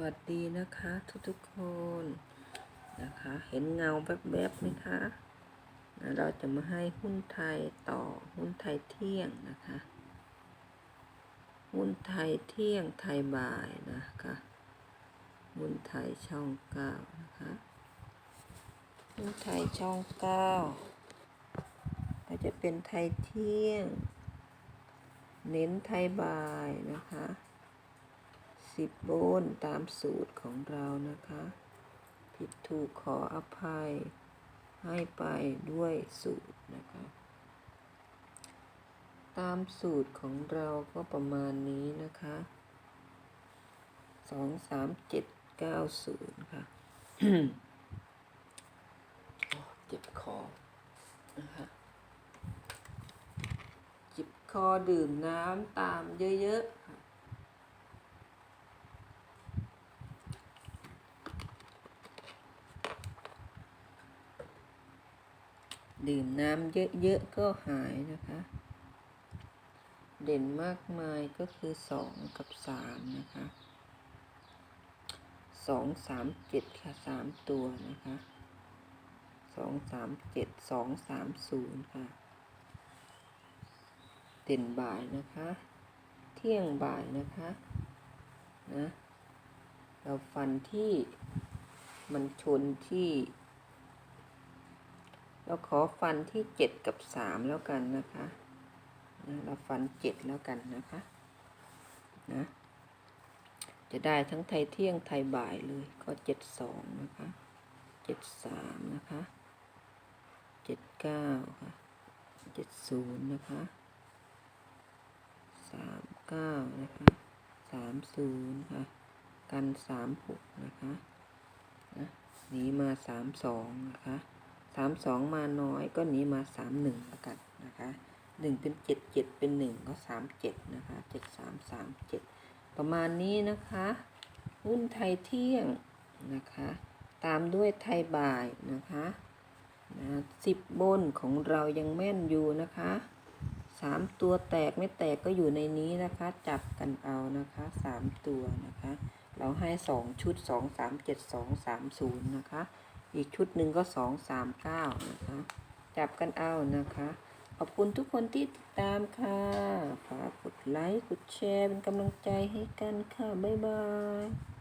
วัสดีนะคะทุกๆคนนะคะ เห็นเงาแวบๆไหมคะนะเราจะมาให้หุ้นไทยต่อหุ้นไทยเที่ยงนะคะ หุ้นไทยเที่ยงไทยบ่ายนะคะหุ้นไทยช่องเก้านะคะหุ้นไทยช่องเก้าก็จะเป็นไทยเที่ยง เน้นไทยบ่ายนะคะ สิบโบนตามสูตรของเรานะคะ ผิดถูกขออภัยให้ไปด้วยสูตรนะคะ ตามสูตรของเราก็ประมาณนี้นะคะสองสามเจ็ดเก้าศูนย์ค่ะเจ็บคอนะคะจิบคอดื่มน้ำตามเยอะๆ ดื่มน้ำเยอะๆก็หายนะคะ เด่นมากมายก็คือสองกับสามนะคะสองสามเจ็ดค่ะสามตัวนะคะสองสามเจ็ดสองสามศูนย์ค่ะ เด่นบ่ายนะคะ เที่ยงบ่ายนะคะนะเราฟันที่มันชนที่ เราขอฟันที่เจ็ดกับสามแล้วกันนะคะนะเราฟันเจ็ดแล้วกันนะคะนะจะได้ทั้งไทยเที่ยงไทยบ่ายเลยก็เจ็ดสองนะคะเจ็ดสามนะคะเจ็ดเก้าค่ะเจ็ดศูนย์นะคะสามเก้านะคะสามศูนย์ค่ะกันสามหกนะคะนะหนีมาสามสองนะคะ สามสองมาน้อยก็หนีมาสามหนึ่งแล้วกันนะคะหนึ่งเป็นเจ็ดเจ็ดเป็นหนึ่งก็สามเจ็ดนะคะเจ็ดสามสามเจ็ดประมาณนี้นะคะ หุ้นไทยเที่ยงนะคะ ตามด้วยไทยบ่ายนะคะนะสิบบนของเรายังแม่นอยู่นะคะสามตัวแตกไม่แตกก็อยู่ในนี้นะคะ จับกันเอานะคะสามตัวนะคะ เราให้สองชุดสองสามเจ็ดสองสามศูนย์นะคะ อีกชุดหนึ่งก็สองสามเก้านะคะ จับกันเอานะคะ ขอบคุณทุกคนที่ติดตามค่ะ ฝากกดไลค์ กดแชร์เป็นกำลังใจให้กันค่ะ บ๊ายบาย